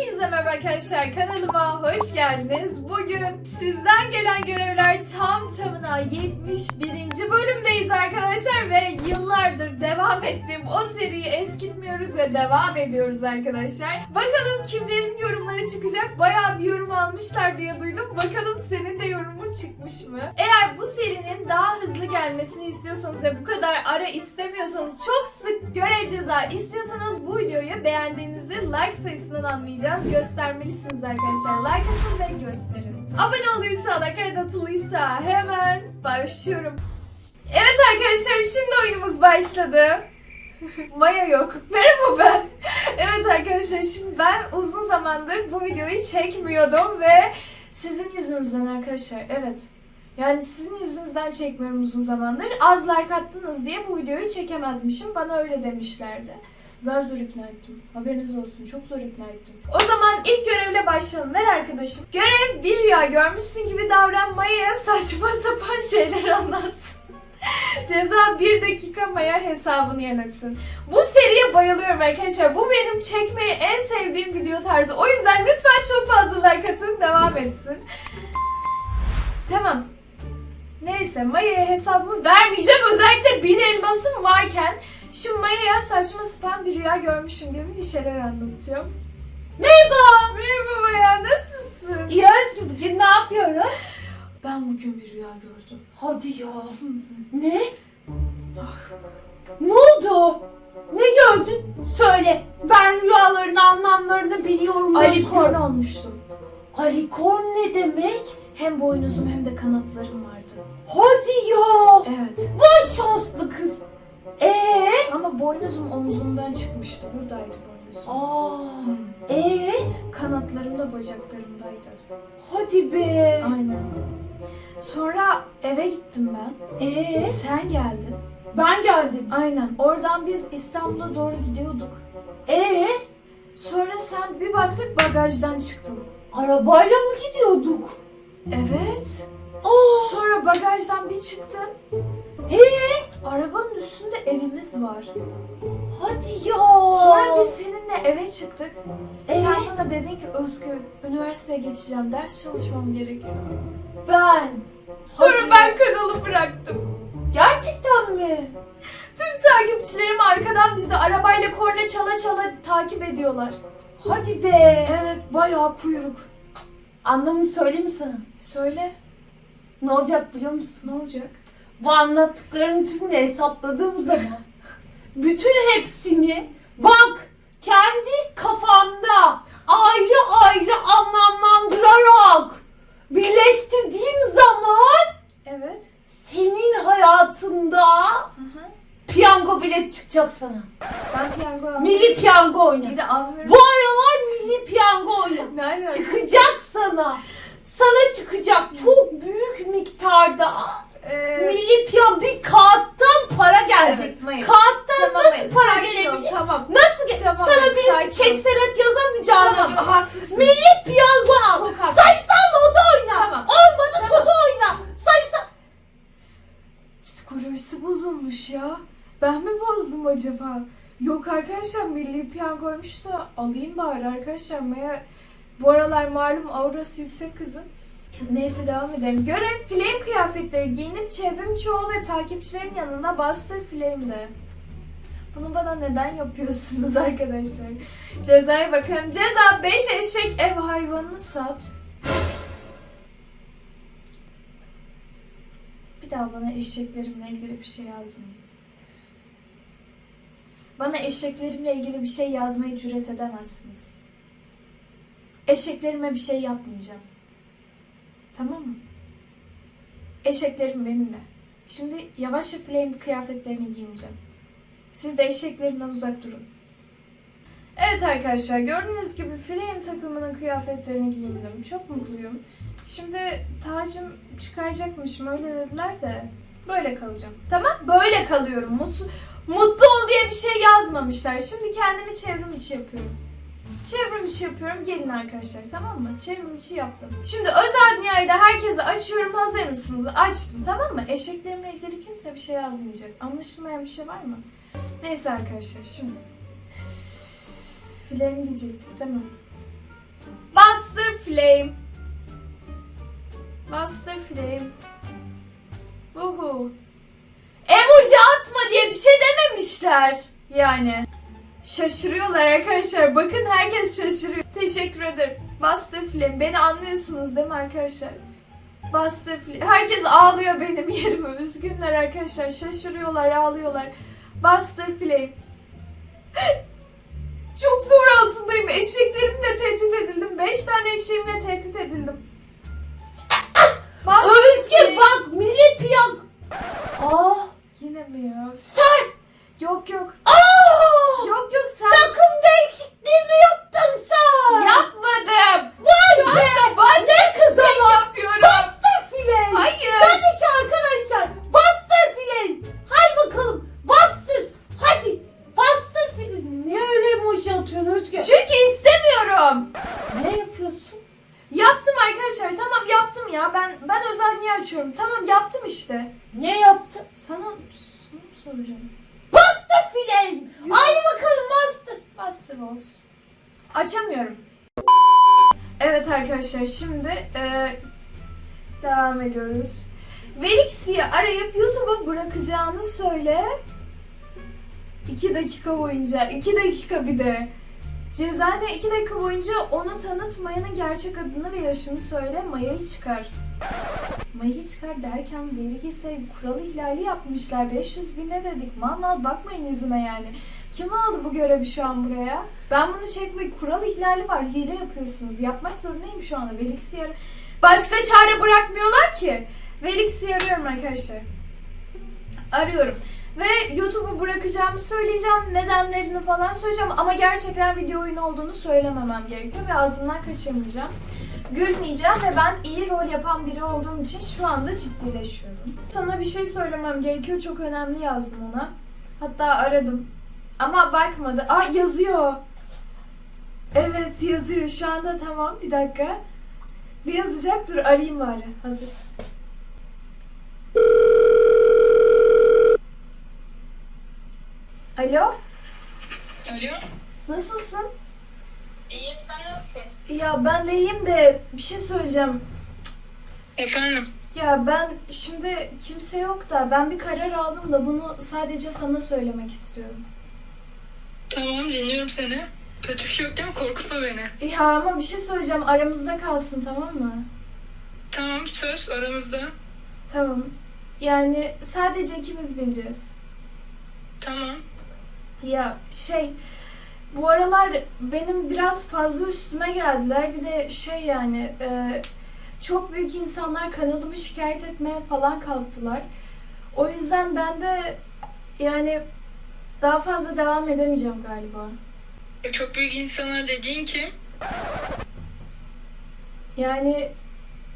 Hepinize merhaba arkadaşlar kanalıma hoş geldiniz. Bugün sizden gelen görevler tam tamına 71. bölümdeyiz arkadaşlar ve yıllardır devam ettiğim o seriyi eskitmiyoruz ve devam ediyoruz arkadaşlar. Bakalım kimlerin yorumları çıkacak. Bayağı bir yorum almışlar diye duydum. Bakalım senin de yorumun çıkmış mı? Eğer bu serinin daha hızlı gelmesini istiyorsanız ve bu kadar ara istemiyorsanız çok sık görev ceza istiyorsanız bu videoyu beğendiğinizi like sayısından anlayacağız. Göstermelisiniz arkadaşlar. Like atın ve gösterin. Abone olduysa, like atılıysa hemen başlıyorum. Evet arkadaşlar şimdi oyunumuz başladı. Maya yok. Merhaba ben. Evet arkadaşlar şimdi ben uzun zamandır bu videoyu çekmiyordum ve sizin yüzünüzden arkadaşlar evet. Yani sizin yüzünüzden çekmiyorum uzun zamandır. Az like attınız diye bu videoyu çekemezmişim. Bana öyle demişlerdi. Zar zor ikna ettim. Haberiniz olsun. Çok zor ikna ettim. O zaman ilk görevle başlayalım. Ver arkadaşım. Görev bir rüya görmüşsün gibi davran Maya'ya saçma sapan şeyler anlat. Ceza bir dakika Maya hesabını yönetsin. Bu seriye bayılıyorum arkadaşlar. Bu benim çekmeyi en sevdiğim video tarzı. O yüzden lütfen çok fazla like atın. Devam etsin. Tamam. Neyse Maya'ya hesabımı vermeyeceğim. Özellikle bin elmasım varken. Şimdi Maya'ya saçma sapan bir rüya görmüşüm gibi bir şeyler anlatacağım. Merhaba. Merhaba Maya nasılsın? İyi Özgü bugün ne yapıyoruz? Ben bugün bir rüya gördüm. Hadi ya. Ne? Ne oldu? Ne gördün? Söyle. Ben rüyaların anlamlarını biliyorum. Ali Özgü. Korn olmuştum. Alikorn ne demek? Hem boynuzum hem de kanatlarım vardı. Hadi ya. Evet. Vay şanslı kız. Ee? Ama boynuzum omzumdan çıkmıştı. Buradaydı boynuzum. Aa. Ee? Kanatlarım da bacaklarımdaydı. Hadi be. Aynen. Sonra eve gittim ben. Ee? Sen geldin. Ben geldim. Aynen. Oradan biz İstanbul'a doğru gidiyorduk. Ee? Sonra sen bir baktık bagajdan çıktın. Arabayla mı gidiyorduk? Evet. Aa. Sonra bagajdan bir çıktın. Ee? Arabanın üstünde evimiz var. Hadi ya. Sonra biz seninle eve çıktık. Ee? Sen bana dedin ki Özgür üniversiteye geçeceğim. Ders çalışmam gerekiyor. Ben. Sonra Hadi. ben kanalı bıraktım. Gerçekten mi? Tüm takipçilerim arkadan bizi arabayla korna çala çala takip ediyorlar. Hadi be. Evet bayağı kuyruk. Anlamını söyleyeyim mi sana? Söyle Ne olacak biliyor musun? ne olacak? Bu anlattıklarının tümünü hesapladığım zaman bütün hepsini bak kendi kafamda ayrı ayrı anlamlandırarak birleştirdiğim zaman Evet. senin hayatında Hı hı. piyango bilet çıkacak sana. Ben piyango almıyorum. Milli piyango oyna. Bir de almıyorum. Bu aralar milli piyango oyna. Ne alaka? Çıkacak sana. Sana çıkacak çok büyük miktarda Ee, milli piyango bir kağıttan para gelecek. Evet. Kağıttan Tamam, nasıl Maya, para sakin ol, gelebilir? Tamam. Nasıl ge- Tamam, Sana Maya, birisi çek senet yazamayacağını Tamam diyor. haklısın. Milli piyango al. Sayısal oda oyna. Tamam. Olmadı Tamam. toto oyna. Sayısal. Psikolojisi bozulmuş ya. Ben mi bozdum acaba? Yok arkadaşlar milli piyangoymuş da alayım bari arkadaşlar. Maya bu aralar malum aurası yüksek kızın. Neyse devam edelim. Görev flame kıyafetleri giyinip çevrim çoğul ve takipçilerin yanında bastır flame'de. Bunu bana neden yapıyorsunuz arkadaşlar? Cezaya bakalım. Ceza 5 eşek ev hayvanını sat. Bir daha bana eşeklerimle ilgili bir şey yazmayın. Bana eşeklerimle ilgili bir şey yazmayı cüret edemezsiniz. Eşeklerime bir şey yapmayacağım. Tamam mı? Eşeklerim benimle. Şimdi yavaşça flame kıyafetlerini giyineceğim. Siz de eşeklerimden uzak durun. Evet arkadaşlar gördüğünüz gibi flame takımının kıyafetlerini giyindim. Çok mutluyum. Şimdi tacım çıkaracakmışım öyle dediler de böyle kalacağım. Tamam böyle kalıyorum. Mutlu, mutlu ol diye bir şey yazmamışlar. Şimdi kendimi çevrim içi yapıyorum. Çevrim içi yapıyorum. Gelin arkadaşlar tamam mı? Çevrim içi yaptım. Şimdi özel nihayede herkese açıyorum. Hazır mısınız? Açtım tamam mı? Eşeklerimle ilgili kimse bir şey yazmayacak. Anlaşılmayan bir şey var mı? Neyse arkadaşlar şimdi. Flame diyecektik değil mi? Flame. Master Flame. Uhu. Emoji atma diye bir şey dememişler. Yani. Şaşırıyorlar arkadaşlar. Bakın herkes şaşırıyor. Teşekkür ederim. Buster Flame. Beni anlıyorsunuz değil mi arkadaşlar? Buster Flame. Herkes ağlıyor benim yerime. Üzgünler arkadaşlar. Şaşırıyorlar, ağlıyorlar. Buster Flame. Çok zor altındayım. Eşeklerimle tehdit edildim. Beş tane eşeğimle tehdit edildim. Buster Özge bak millet yok. Aa Yine mi ya? sen. Yok yok. Aa Yok yok sen. takım değişikliği mi yaptın sen? Yapmadım. Vay be. Başka Ne kız bir şey yapıyorum. Buster Flame. Hayır. Tabii ki arkadaşlar. Buster Flame. Hadi bakalım. Buster. Hadi. Buster Flame. Niye öyle emoji atıyorsun Özge? Çünkü istemiyorum. Ne yapıyorsun? Yaptım arkadaşlar. Tamam yaptım ya. Ben ben özel niye açıyorum? Tamam yaptım işte. Ne yaptın? Sana, sana soracağım? Buster Flame. Hadi bakalım Buster. Bastır olsun. Açamıyorum. Evet arkadaşlar şimdi e, devam ediyoruz. Velixi'yi arayıp YouTube'a bırakacağını söyle. 2 dakika boyunca. 2 dakika bir de. Cezane 2 dakika boyunca onu tanıt Maya'nın gerçek adını ve yaşını söyle Maya'yı çıkar. Maya'yı çıkar derken Veligisi'ye kural ihlali yapmışlar. 500 bin ne dedik? Mal mal bakmayın yüzüme yani. Kim aldı bu görevi şu an buraya? Ben bunu çekmek kural ihlali var. Hile yapıyorsunuz. Yapmak zorundayım şu anda. Velix'i yar- Başka çare bırakmıyorlar ki. Velix'i arıyorum arkadaşlar. Arıyorum. Ve YouTube'u bırakacağımı söyleyeceğim. Nedenlerini falan söyleyeceğim. Ama gerçekten video oyunu olduğunu söylememem gerekiyor. Ve ağzından kaçırmayacağım. Gülmeyeceğim ve ben iyi rol yapan biri olduğum için şu anda ciddileşiyorum. Sana bir şey söylemem gerekiyor. Çok önemli yazdım ona. Hatta aradım. Ama bakmadı. Aa yazıyor. Evet yazıyor. Şu anda tamam. Bir dakika. Ne yazacak? Dur arayayım bari. Hazır. Alo? Alo. Nasılsın? İyiyim sen nasılsın? Ya ben de iyiyim de bir şey söyleyeceğim. Efendim. Ya ben şimdi kimse yok da ben bir karar aldım da bunu sadece sana söylemek istiyorum. Tamam dinliyorum seni. Kötü bir şey yok değil mi? Korkutma beni. Ya ama bir şey söyleyeceğim aramızda kalsın tamam mı? Tamam söz aramızda. Tamam. Yani sadece ikimiz bileceğiz. Tamam. Ya şey bu aralar benim biraz fazla üstüme geldiler. Bir de şey yani e, çok büyük insanlar kanalımı şikayet etmeye falan kalktılar. O yüzden ben de yani daha fazla devam edemeyeceğim galiba. E, Çok büyük insanlar dediğin kim? Yani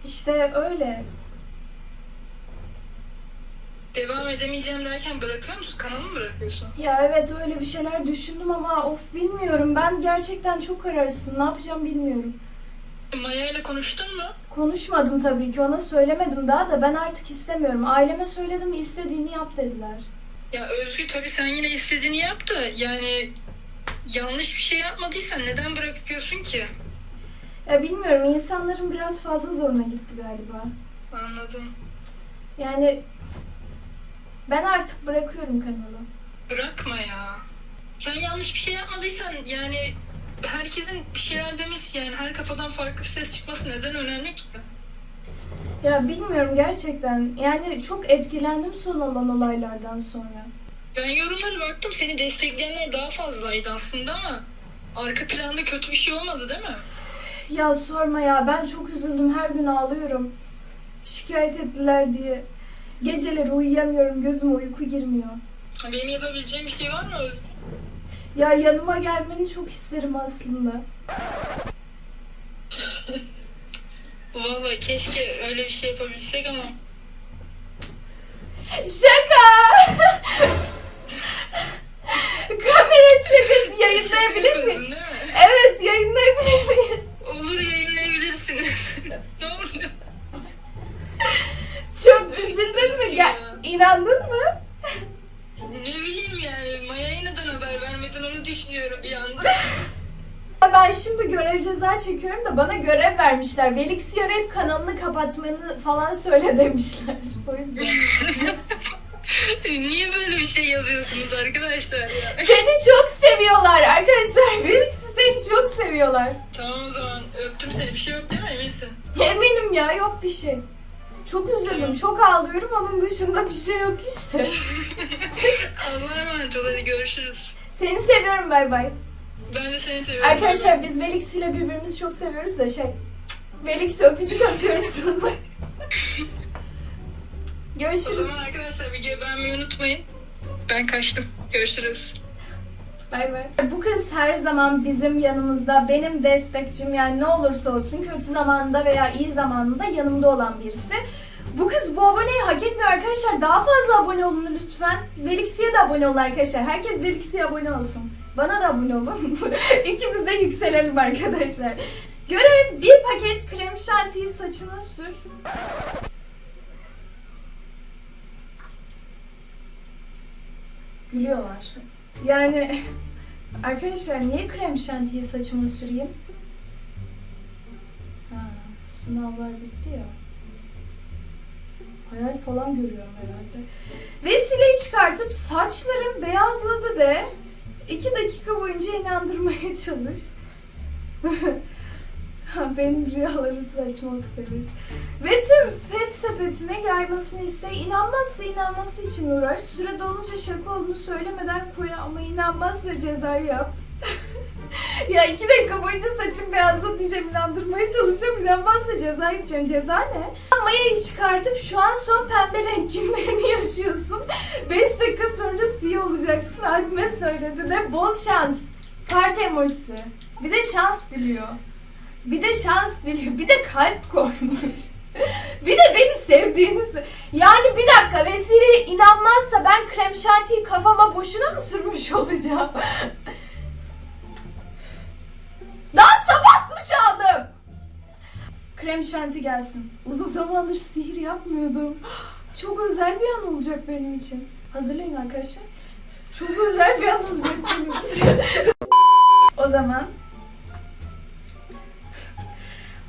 işte öyle. Devam edemeyeceğim derken bırakıyor musun? Kanalı mı bırakıyorsun? Ya evet öyle bir şeyler düşündüm ama of bilmiyorum. Ben gerçekten çok kararsızım. Ne yapacağım bilmiyorum. Maya ile konuştun mu? Konuşmadım tabii ki. Ona söylemedim daha da ben artık istemiyorum. Aileme söyledim istediğini yap dediler. Ya Özgü tabii sen yine istediğini yap da yani yanlış bir şey yapmadıysan neden bırakıyorsun ki? Ya bilmiyorum insanların biraz fazla zoruna gitti galiba. Anladım. Yani ben artık bırakıyorum kanalı. Bırakma ya. Sen yanlış bir şey yapmadıysan yani herkesin bir şeyler demesi yani her kafadan farklı bir ses çıkması neden önemli ki? Ya bilmiyorum gerçekten. Yani çok etkilendim son olan olaylardan sonra. Ben yorumlara baktım seni destekleyenler daha fazlaydı aslında ama arka planda kötü bir şey olmadı değil mi? Ya sorma ya ben çok üzüldüm her gün ağlıyorum. Şikayet ettiler diye. Geceleri uyuyamıyorum gözüme uyku girmiyor. Benim yapabileceğim bir şey var mı Özgür? Ya yanıma gelmeni çok isterim aslında. Vallahi keşke öyle bir şey yapabilsek ama Şaka! Kamera şakası yayınlayabilir Şaka miyim? yapıyorsun değil mi? Evet yayınlayabilir miyiz? Olur yayınlayabilirsiniz. ne oluyor? Çok üzüldün mü? Ya. İnandın mı? Ne bileyim yani Maya'ya neden haber vermedin onu düşünüyorum bir anda. Ya Ben şimdi görev görev ceza çekiyorum da bana görev vermişler. Velix'i arayıp kanalını kapatmanı falan söyle demişler. O yüzden. Niye böyle bir şey yazıyorsunuz arkadaşlar ya? Seni çok seviyorlar arkadaşlar. Velix'i seni çok seviyorlar. Tamam o zaman öptüm seni bir şey yok değil mi eminsin? Eminim ya yok bir şey. Çok üzüldüm, çok ağlıyorum. Onun dışında bir şey yok işte. Allah'a emanet ol hadi görüşürüz. Seni seviyorum bay bay. Ben de seni seviyorum. Arkadaşlar biz Velix ile birbirimizi çok seviyoruz da şey. Velix'e öpücük atıyorum sonra. O Görüşürüz. zaman arkadaşlar videoyu beğenmeyi unutmayın. Ben kaçtım. Görüşürüz. Bay bay. Bu kız her zaman bizim yanımızda, benim destekçim yani ne olursa olsun kötü zamanında veya iyi zamanında yanımda olan birisi. Bu kız bu aboneyi hak etmiyor arkadaşlar. Daha fazla abone olun lütfen. Velixi'ye de abone olun arkadaşlar. Herkes Velixi'ye abone olsun. Bana da abone olun. İkimiz de yükselelim arkadaşlar. Görev bir paket krem şantiyi saçına sür. Gülüyorlar. Yani arkadaşlar niye krem şantiyi saçıma süreyim? Ha, sınavlar bitti ya. Hayal falan görüyorum herhalde. Vesileyi çıkartıp saçlarım beyazladı de iki dakika boyunca inandırmaya çalış. Benim rüyaları saçmalık seviyesi. Ve tüm pet sepetine yaymasını iste. İnanmazsa inanması için uğraş. Süre dolunca şaka olduğunu söylemeden koy ama inanmazsa cezayı yap. ya iki dakika boyunca saçım beyazladı diyeceğim inandırmaya çalışacağım. İnanmazsa ceza yapacağım. Ceza ne? Mayayı çıkartıp şu an son pembe renk günlerini yaşıyorsun. 5 dakika sonra siyah olacaksın. Abime söyledi de bol şans. Kart emojisi. Bir de şans diliyor. Bir de şans diliyor. Bir de kalp koymuş. bir de beni sevdiğini Yani bir dakika Vesile inanmazsa ben krem şantiyi kafama boşuna mı sürmüş olacağım? Daha sabah duş aldım. Krem şanti gelsin. Uzun zamandır sihir yapmıyordum. Çok özel bir an olacak benim için. Hazırlayın arkadaşlar. Çok özel bir an olacak benim için. o zaman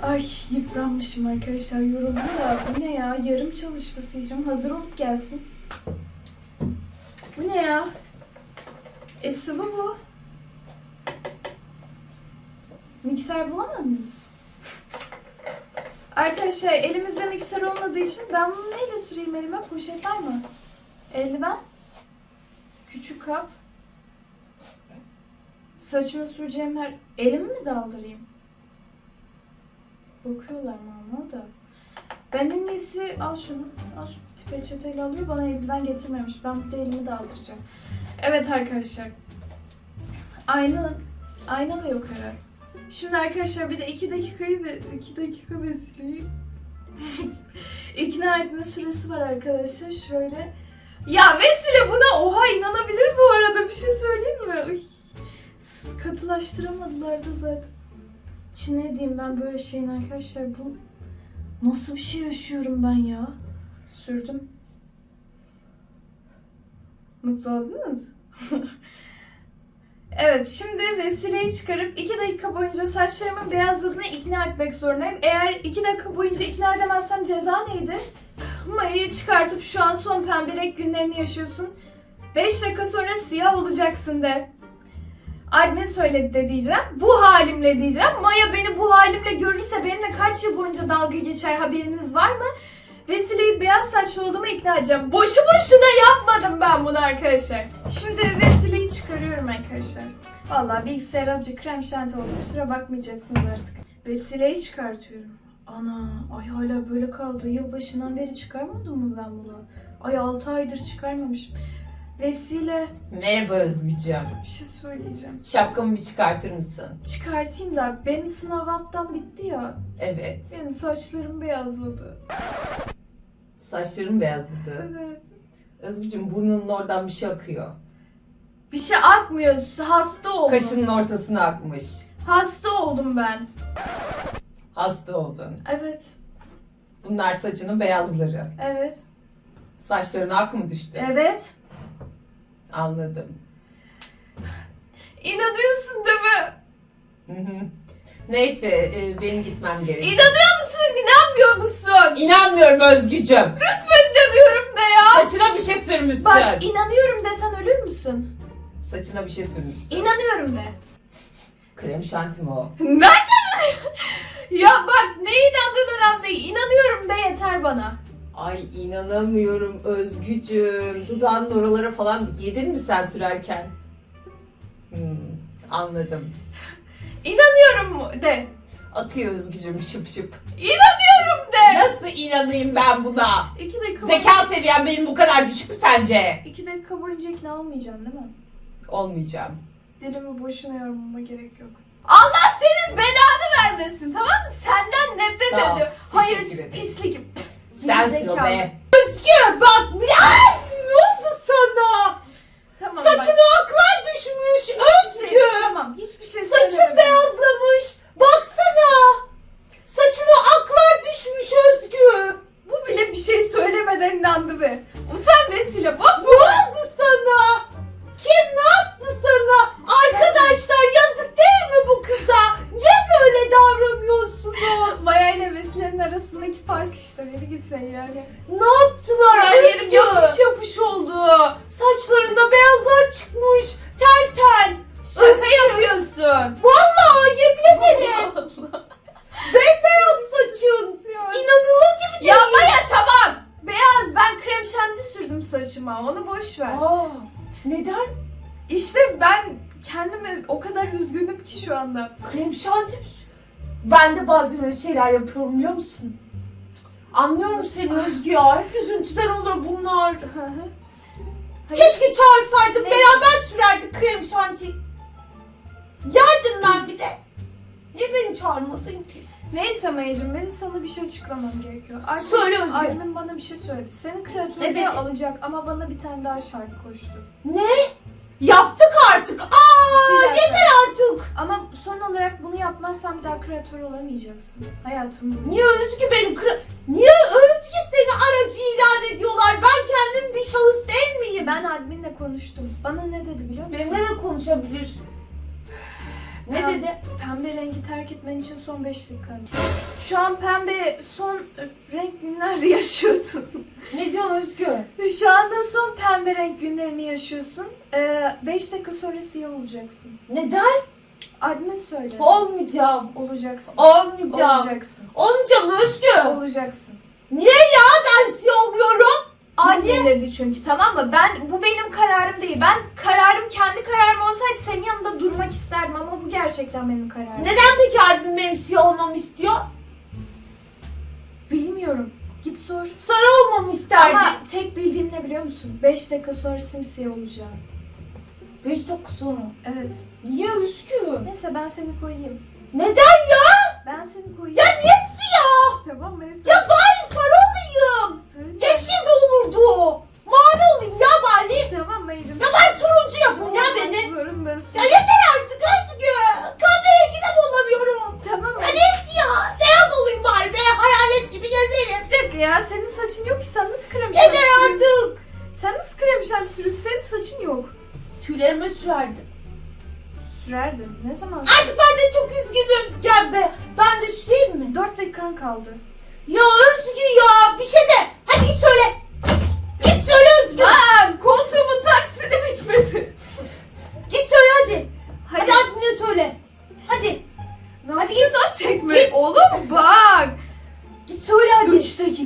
Ay yıpranmışım arkadaşlar yoruldum da bu ne ya yarım çalıştı sihrim hazır olup gelsin. Bu ne ya? E sıvı bu. Mikser bulamadınız. Arkadaşlar elimizde mikser olmadığı için ben bunu neyle süreyim elime? Poşet var mı? Eldiven. Küçük kap. Saçımı süreceğim her... Elimi mi daldırayım? Bakıyorlar mı ama da. Ben en iyisi al şunu. Al şu peçeteyle alıyor. Bana eldiven getirmemiş. Ben burada elimi daldıracağım. Evet arkadaşlar. Ayna, ayna da yok herhalde. Şimdi arkadaşlar bir de iki dakikayı ve iki dakika vesileyi ikna etme süresi var arkadaşlar. Şöyle. Ya Vesile buna oha inanabilir bu arada. Bir şey söyleyeyim mi? Ay, katılaştıramadılar da zaten. Çin ne diyeyim ben böyle şeyin arkadaşlar bu nasıl bir şey yaşıyorum ben ya? Sürdüm. Mutlu oldunuz? evet şimdi vesileyi çıkarıp 2 dakika boyunca saçlarımın beyazladığına ikna etmek zorundayım. Eğer 2 dakika boyunca ikna edemezsem ceza neydi? Mayayı çıkartıp şu an son pembe renk günlerini yaşıyorsun. 5 dakika sonra siyah olacaksın de. Anne söyledi de diyeceğim. Bu halimle diyeceğim. Maya beni bu halimle görürse benimle kaç yıl boyunca dalga geçer haberiniz var mı? Vesile'yi beyaz saçlı olduğuma ikna edeceğim. Boşu boşuna yapmadım ben bunu arkadaşlar. Şimdi Vesile'yi çıkarıyorum arkadaşlar. Vallahi bilgisayar azıcık krem şanti oldu. Kusura bakmayacaksınız artık. Vesile'yi çıkartıyorum. Ana ay hala böyle kaldı. Yılbaşından beri çıkarmadım mı ben bunu? Ay 6 aydır çıkarmamışım. Vesile Merhaba Özgücüm. bir şey söyleyeceğim. Şapkamı bir çıkartır mısın? Çıkartayım da benim sınav haftam bitti ya. Evet. Benim saçlarım beyazladı. Saçlarım beyazladı. Evet. Özgücüm burnunun oradan bir şey akıyor. Bir şey akmıyor. Hasta oldum. Kaşının ortasına akmış. Hasta oldum ben. Hasta oldun. Evet. Bunlar saçının beyazları. Evet. Saçlarına ak mı düştü? Evet. Anladım. İnanıyorsun değil mi? Hı hı. Neyse e, benim gitmem gerekiyor. İnanıyor musun? İnanmıyor musun? İnanmıyorum Özgücüm. Lütfen inanıyorum de ya. Saçına bir şey sürmüşsün. Bak inanıyorum desen ölür müsün? Saçına bir şey sürmüşsün. İnanıyorum de. Krem şanti mi o? Nereden? ya bak ne inandığın önemli değil. İnanıyorum de yeter bana. Ay inanamıyorum Özgücüm. Dudağın oralara falan yedin mi sen sürerken? Hmm, anladım. İnanıyorum de. Akıyor Özgücüm şıp şıp. İnanıyorum de. Nasıl inanayım ben buna? İki dakika Zeka seviyem benim bu kadar düşük mü sence? İki dakika boyunca ikna olmayacaksın değil mi? Olmayacağım. Dilimi boşuna yormama gerek yok. Allah senin belanı vermesin tamam mı? Senden nefret Sağ ol, ediyor. teşekkür Hayır ederim. pislik. Sensin o be. Özgü bak Ay, neden? İşte ben kendime o kadar üzgünüm ki şu anda. Krem şanti? Ben de bazen öyle şeyler yapıyorum biliyor musun? Anlıyorum seni Özgü ya. Hep üzüntüden olur bunlar. Keşke çağırsaydım. Neyse. Beraber sürerdik krem şanti. Yerdim ben bir de. Niye beni çağırmadın ki? Neyse Maya'cığım benim sana bir şey açıklamam gerekiyor. Admin, Söyle Özge. Admin bana bir şey söyledi. Seni dedi? kreatörde alacak ama bana bir tane daha şarkı koştu. Ne? Yaptık artık. Aa, Bir dakika. yeter artık. Ama son olarak bunu yapmazsan bir daha kreatör olamayacaksın. Hayatım boyunca. Niye Özgü benim kre... Niye Özgü seni aracı ilan ediyorlar? Ben kendim bir şahıs değil miyim? Ben adminle konuştum. Bana ne dedi biliyor musun? Benimle de konuşabilir. Ne Tamam. dedi? Pembe rengi terk etmen için son 5 dakikan. Şu an pembe son e, renk günler yaşıyorsun. Ne diyorsun Özgü? Şu anda son pembe renk günlerini yaşıyorsun. 5 dakika sonra siyah olacaksın. Neden? Admin söyledi. Olmayacağım. Olacaksın. Olmayacağım. Olacaksın. Olmayacağım Özgü. Olacaksın. Niye ya ben siyah oluyorum? Admin dedi çünkü tamam mı? Ben bu benim kararım değil. Ben kararım kendi kararım olsaydı senin yanında durmak isterdim ama bu gerçekten benim kararım. Neden peki abim benim siyah olmamı istiyor? Bilmiyorum. Git sor. Sarı olmamı isterdi. Ama tek bildiğim ne biliyor musun? 5 dakika sonra simsiyah olacağım. 5 dakika sonra. Evet. Niye Özgü? Neyse ben seni koyayım. Neden ya? Ben seni koyayım. Ya niye siyah? Tamam ben Ya bari sarı olayım. Söyle. Yeşil de olurdu. Mavi olayım ya bari. Tamam Mayıcım. Ya ben turuncu yapın ya beni. Zorundasın. Ya yeter artık Özgü. Kahverengi de mi olamıyorum? Tamam Ya niye siyah? Beyaz olayım bari be. Hayalet gibi gezerim. Bir dakika ya senin saçın yok ki sen nasıl krem Yeter şanti artık. Sen nasıl krem şanti sürüyorsun? Senin saçın yok. Tüylerime sürerdim. Sürerdin. Ne zaman? Artık ben de çok üzgünüm. Gel be. Ben de süreyim mi? 4 dakikan kaldı. Ya Özgü ya. Bir şey de.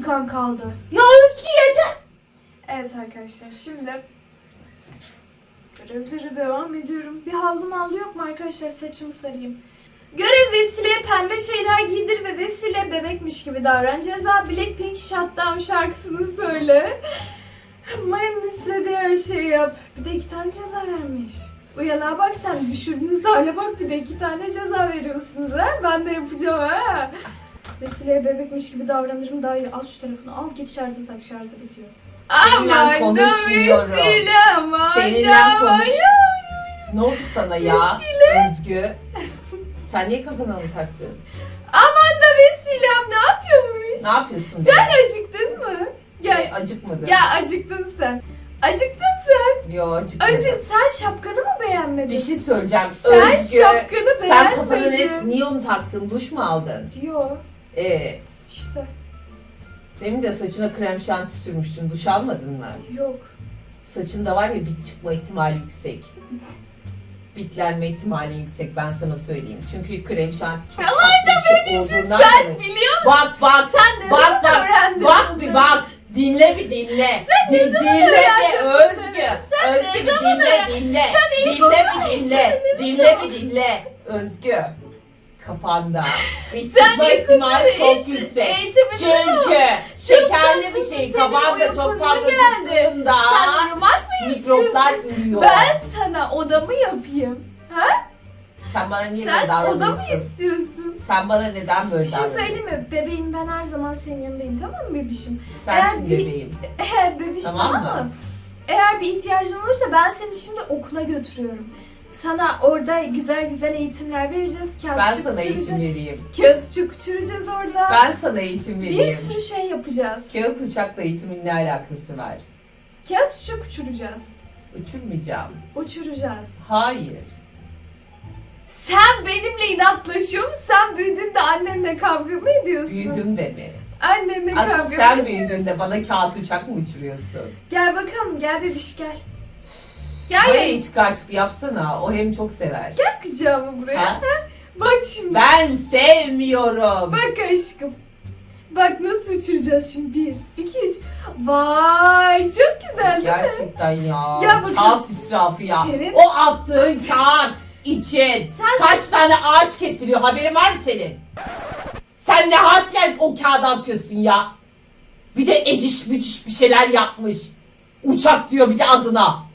Dakikan kaldı. Ya Özgü yeter. Evet arkadaşlar şimdi görevlere devam ediyorum. Bir havlu mavlu yok mu arkadaşlar saçımı sarayım. Görev Vesile'ye pembe şeyler giydir ve Vesile bebekmiş gibi davran. Ceza Blackpink Shutdown şarkısını söyle. Maya'nın istediği her şeyi yap. Bir de iki tane ceza vermiş. Uyana bak sen düşürdüğünüz hale bak bir de iki tane ceza veriyorsunuz ha. Ben de yapacağım ha. Vesile'ye bebekmiş gibi davranırım daha iyi. Al şu telefonu al git şarja tak şarjı bitiyor. Seninle konuşmuyorum. Seninle da konuş. vay. Ne oldu sana ya Özgü? Sen niye kafana onu taktın? Aman da Vesile'm ne yapıyormuş? Ne yapıyorsun? Sen be? acıktın mı? Gel. E, acıkmadı. Ya acıktın sen. Acıktın sen. Yo acıkmadım. Acı sen şapkanı mı beğenmedin? Bir şey söyleyeceğim. Sen Özgü, şapkanı sen kafana beğenmedin. ne neon taktın, duş mu aldın? Yo Ee, işte demin de saçına krem şanti sürmüştün, duş almadın mı? yok. Saçında var ya bit çıkma ihtimali yüksek. Bitlenme ihtimali yüksek ben sana söyleyeyim. Çünkü krem şanti çok tatlı bir şey olduğundan Sen dolayı. biliyor musun? Bak bak Sen ne Bak, zaman bak, öğrendin bak bunu? bir bak. Dinle bir dinle. Sen ne zaman dinle öğrendin bir bunu? Özgü. Sen Özgü ne bir zaman dinle öğrendin? dinle. Sen Dinle ilkokul bir dinle. Dinle bir dinle. Özgü. Kafanda. Sen çıkma ihtimali çok yüksek. Çünkü şekerli bir şey kafanda çok fazla tuttuğunda Sen uyumak mı mikroplar ürüyor. Ben sana odamı yapayım. Sen bana niye böyle Sen odamı davranıyorsun? istiyorsun. Sen bana neden böyle Bir şey davranıyorsun? söyleyeyim mi? Bebeğim ben her zaman senin yanındayım tamam mı bebişim? Sensin Eğer bir- bebeğim. Eğer bebiş Tamam tamam, mı? mı? Eğer bir ihtiyacın olursa ben seni şimdi okula götürüyorum. Sana orada güzel güzel eğitimler vereceğiz. Kağıt Ben sana eğitim vereyim. Kağıt çuk uçuracağız orada. Ben sana eğitim bir vereyim. sürü şey yapacağız. Kağıt uçakla eğitimin ne alakası var? Kağıt çuk uçuracağız. Uçurmayacağım. Uçuracağız. Hayır. Sen benimle inatlaşıyor musun? Sen büyüdüğünde annenle kavga mı ediyorsun? Büyüdüm de mi? Annenle Asıl kavga sen mı ediyorsun? büyüdüğünde bana kağıt uçak mı uçuruyorsun? Gel bakalım gel bebiş gel. Gel Burayı çıkartıp yapsana. O hem çok sever. gel kucağıma buraya. Ha? Bak şimdi. Ben sevmiyorum. Bak aşkım. Bak nasıl uçuracağız şimdi. Bir, iki, üç. Vay çok güzel değil mi? Gerçekten ya. Gel bakalım. Kağıt israfı ya. Senin- O attığın kağıt için Sen- kaç tane ağaç kesiliyor haberin var mı senin? Sen ne hadle o kağıdı atıyorsun ya? Bir de eciş bücüş bir şeyler yapmış. Uçak diyor bir de adına.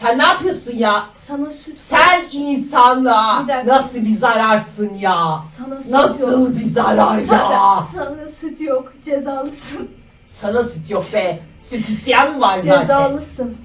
Sen ne yapıyorsun ya? Sana süt Sen insanlığa Bir dakika. nasıl bir zararsın ya? Sana süt yok. Nasıl bir zarar Sana, ya? sana süt yok. Cezalısın. Sana süt yok be. Süt isteyen mi var zaten? Cezalısın.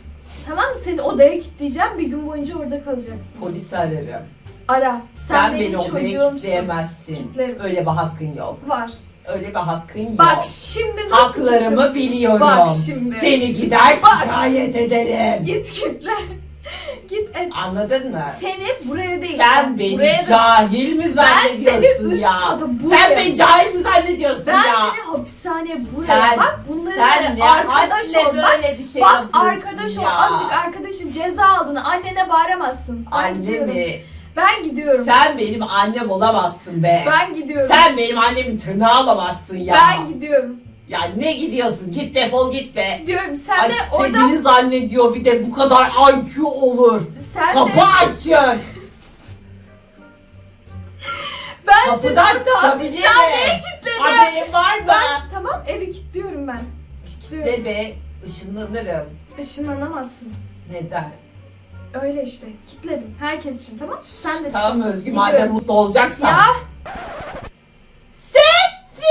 Tamam mı? Seni odaya kilitleyeceğim. Bir gün boyunca orada kalacaksın. Polisi ararım. Ara. Sen, Sen, benim beni odaya çocuğumsun. kitleyemezsin. Kitlerim. Öyle bir hakkın yok. Var. Öyle bir hakkın yok. Bak şimdi nasıl Haklarımı biliyorum. Bak şimdi. Seni gider Bak şikayet ederim. Git kitle. Git et. Anladın mı? Seni buraya değil. Sen beni buraya cahil mi Ben zannediyorsun seni üst ya? buraya- Sen beni cahil mi zannediyorsun Ben ya? seni hapishaneye buraya Sen- bak bunları Sen ne arkadaş ol böyle bir şey Bak arkadaş ol azıcık arkadaşın ceza aldın annene bağıramazsın. Ben Anne mi? Ben gidiyorum. Sen benim annem olamazsın be. Ben gidiyorum. Sen benim annemin tırnağı olamazsın ya. Ben gidiyorum. Ya ne gidiyorsun? Git defol git be. Gidiyorum. Sen Aç de orada dediğini zannediyor bir de bu kadar IQ olur. sen Kapı de açın. ben Kapıdan seni orada çıkabilir hapishaneye mi? kilitledim. Haberin var mı? Ben tamam evi kilitliyorum ben. Kilitliyorum. De be ışınlanırım. Işınlanamazsın. Neden? Öyle işte. Kilitledim. Herkes için tamam? Sen de Tamam çıkamazsın. Özgü Gidiyorum. madem mutlu olacaksan. Ya.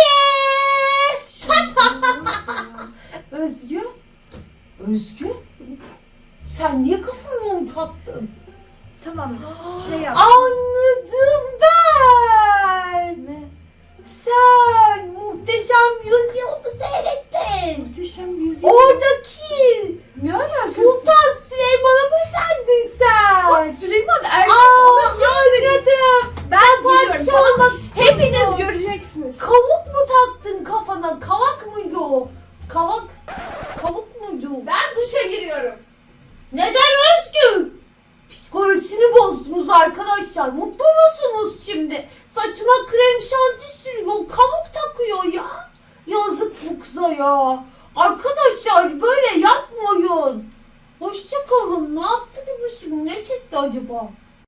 Sessiz! Özgü? Özgü? Sen niye kafana onu taktın? Tamam. Şey yap. Anladım ben. Ne? Sen muhteşem yüzyıl mı seyrettin? Muhteşem yüzyıl. Oradaki